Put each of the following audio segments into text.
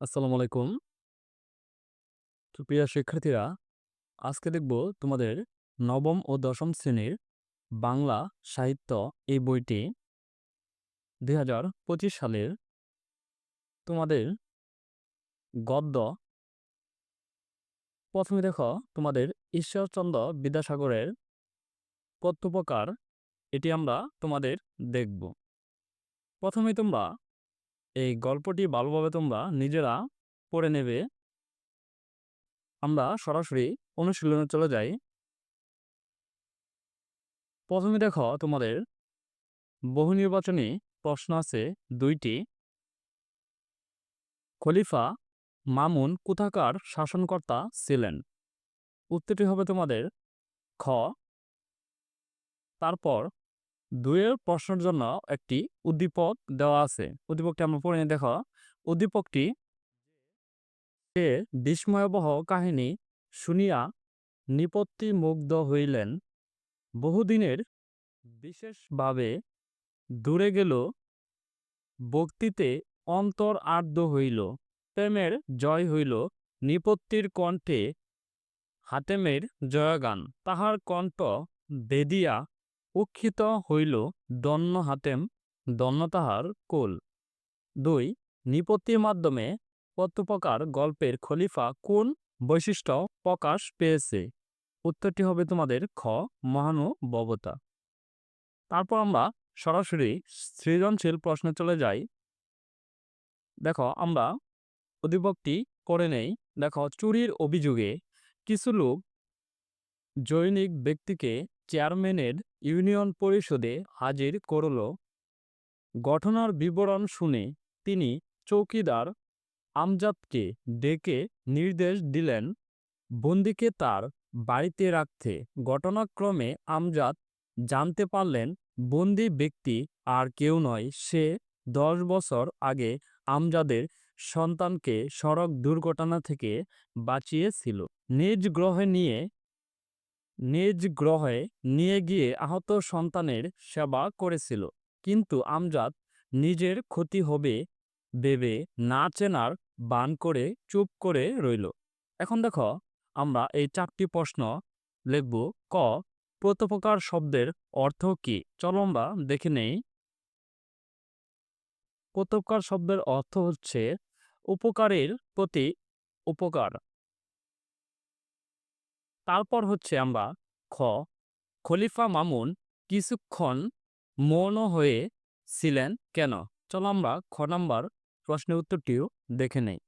আসসালামু আলাইকুম। প্রিয় শিক্ষার্থীরা, আজকে দেখব তোমাদের নবম ও দশম শ্রেণির বাংলা সাহিত্য এই বইটি ২০২৫ সালের তোমাদের গদ্য প্রথমে দেখো তোমাদের ঈশ্বরচন্দ্র বিদ্যাসাগরের প্রত্যুপকার এটি আমরা তোমাদের দেখব। প্রথমে তোমরা এই গল্পটি ভালোভাবে তোমরা নিজেরা পড়ে নেবে। আমরা সরাসরি অনুশীলনে চলে যাই। প্রথমে দেখো তোমাদের বহু নির্বাচনী প্রশ্ন আছে দুইটি। খলিফা মামুন কোথাকার শাসনকর্তা ছিলেন? উত্তরটি হবে তোমাদের খ। তারপর দুইয়ের প্রশ্নের জন্য একটি উদ্দীপক দেওয়া আছে। উদ্দীপকটি আমরা পড়ে নিই, দেখো। উদ্দীপকটি সে বিস্ময়াবহ কাহিনী শুনিয়া নিপত্তি মুগ্ধ হইলেন, বহুদিনের বিশেষভাবে দূরে গেল বক্তিতে অন্তর আর্দ্র হইল, প্রেমের জয় হইল, নিপত্তির কণ্ঠে হাতেমের জয়গান, তাহার কণ্ঠ বেদিয়া উক্ষিত হইল দন্য হাতেম দন্য তাহার কোল। দুই নিপত্তির মাধ্যমে প্রত্যুপকার গল্পের খলিফা কোন বৈশিষ্ট্য প্রকাশ পেয়েছে? উত্তরটি হবে তোমাদের খ, মহানুভবতা। তারপর আমরা সরাসরি সৃজনশীল প্রশ্নে চলে যাই। দেখো, আমরা উদ্দীপকটি করে নেই। দেখো, চুরির অভিযোগে কিছু লোক জৈনিক ব্যক্তিকে চেয়ারম্যানের ইউনিয়ন পরিষদে হাজির করল। ঘটনার বিবরণ শুনে তিনি চৌকিদার আমজাদকে ডেকে নির্দেশ দিলেন, বন্দিকে তার বাড়িতে রাখতে। ঘটনাক্রমে আমজাদ জানতে পারলেন, বন্দি ব্যক্তি আর কেউ নয়। সে দশ বছর আগে আমজাদের সন্তানকে সড়ক দুর্ঘটনা থেকে বাঁচিয়েছিল। নিজ গ্রহে নিয়ে নিজ গ্রহে নিয়ে গিয়ে আহত সন্তানের সেবা করেছিল। কিন্তু আমজাদ নিজের ক্ষতি হবে ভেবে না চেনার বান করে চুপ করে রইল। এখন দেখো, আমরা এই চারটি প্রশ্ন লিখব। ক প্রতপকার শব্দের অর্থ কি? চলো আমরা দেখে নেই। প্রতপকার শব্দের অর্থ হচ্ছে উপকারের প্রতি উপকার। তারপর হচ্ছে আমরা খ, খলিফা মামুন কিছুক্ষণ মৌন হয়ে ছিলেন কেন? চলো আমরা খ নাম্বার প্রশ্নের উত্তরটিও দেখে নেই।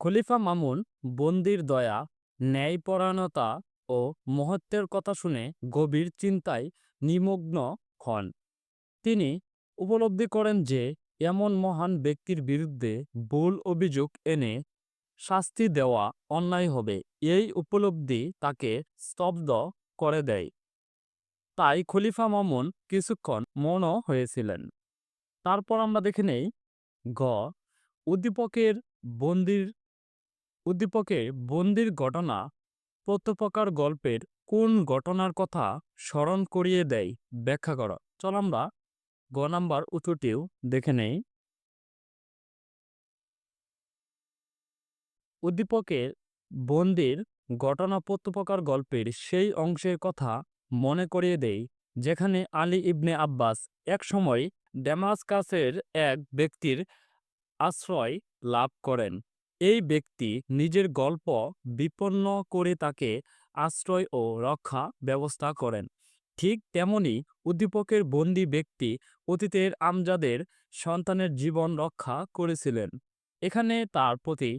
খলিফা মামুন বন্দির দয়া, ন্যায়পরায়ণতা ও মহত্বের কথা শুনে গভীর চিন্তায় নিমগ্ন হন। তিনি উপলব্ধি করেন যে, এমন মহান ব্যক্তির বিরুদ্ধে ভুল অভিযোগ এনে শাস্তি দেওয়া অন্যায় হবে। এই উপলব্ধি তাকে স্তব্ধ করে দেয়। তাই খলিফা মামুন কিছুক্ষণ মনও হয়েছিলেন। তারপর আমরা দেখে নেই, গ, উদ্দীপকের বন্দির উদ্দীপকের বন্দির ঘটনা প্রত্যপকার গল্পের কোন ঘটনার কথা স্মরণ করিয়ে দেয় ব্যাখ্যা কর। চল আমরা গ নাম্বার উত্তরটিও দেখে নেই। উদ্দীপকের বন্দির ঘটনা প্রত্যপকার গল্পের সেই অংশের কথা মনে করিয়ে দেয় যেখানে আলী ইবনে আব্বাস একসময় ড্যামাসকাসের এক ব্যক্তির আশ্রয় লাভ করেন। এই ব্যক্তি নিজের গল্প বিপন্ন করে তাকে আশ্রয় ও রক্ষা ব্যবস্থা করেন। ঠিক তেমনি উদ্দীপকের বন্দী ব্যক্তি অতীতের আমজাদের সন্তানের জীবন রক্ষা করেছিলেন। এখানে তার প্রতি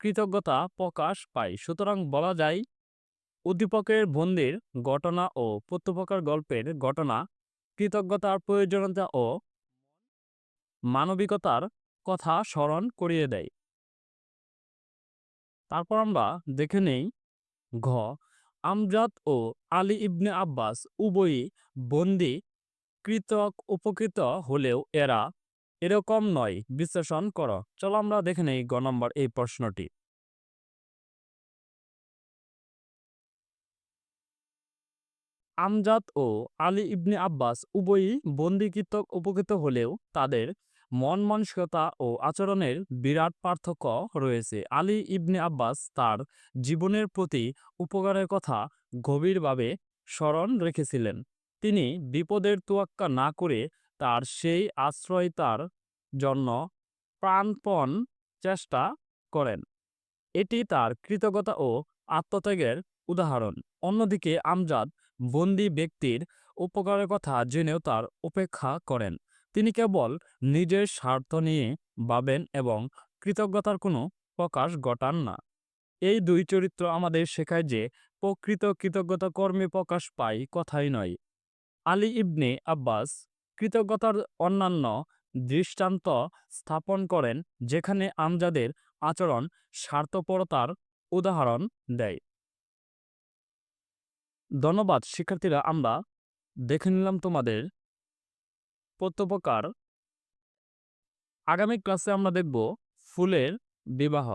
কৃতজ্ঞতা প্রকাশ পায়। সুতরাং বলা যায়, উদ্দীপকের বন্দির ঘটনা ও প্রত্যুপকার গল্পের ঘটনা কৃতজ্ঞতার প্রয়োজনীয়তা ও মানবিকতার কথা স্মরণ করিয়ে দেয়। তারপর আমরা দেখে নেই, ঘ, আমজাদ ও আলী ইবনে আব্বাস উভয়ই বন্দি, কৃতক, উপকৃত হলেও এরা এরকম নয়, বিশ্লেষণ করো। চলো আমরা দেখে নেই গ নম্বর এই প্রশ্নটি। আমজাদ ও আলী ইবনে আব্বাস উভয়ই বন্দিকৃত, উপকৃত হলেও তাদের মন মানসিকতা ও আচরণের বিরাট পার্থক্য রয়েছে। আলী ইবনে আব্বাস তার জীবনের প্রতি উপকারের কথা গভীরভাবে স্মরণ রেখেছিলেন। তিনি বিপদের তোয়াক্কা না করে তার সেই আশ্রয়তার জন্য প্রাণপণ চেষ্টা করেন। এটি তার কৃতজ্ঞতা ও আত্মত্যাগের উদাহরণ। অন্যদিকে আমজাদ বন্দি ব্যক্তির উপকারের কথা জেনেও তার উপেক্ষা করেন। তিনি কেবল নিজের স্বার্থ নিয়ে ভাবেন এবং কৃতজ্ঞতার কোনো প্রকাশ ঘটান না। এই দুই চরিত্র আমাদের শেখায় যে প্রকৃত কৃতজ্ঞতা কর্মে প্রকাশ পায় কথাই নয়। আলী ইবনে আব্বাস কৃতজ্ঞতার অন্যান্য দৃষ্টান্ত স্থাপন করেন, যেখানে আমজাদের আচরণ স্বার্থপরতার উদাহরণ দেয়। ধন্যবাদ, শিক্ষার্থীরা, আমরা দেখে নিলাম তোমাদের প্রত্যপকার। আগামী ক্লাসে আমরা দেখব ফুলের বিবাহ।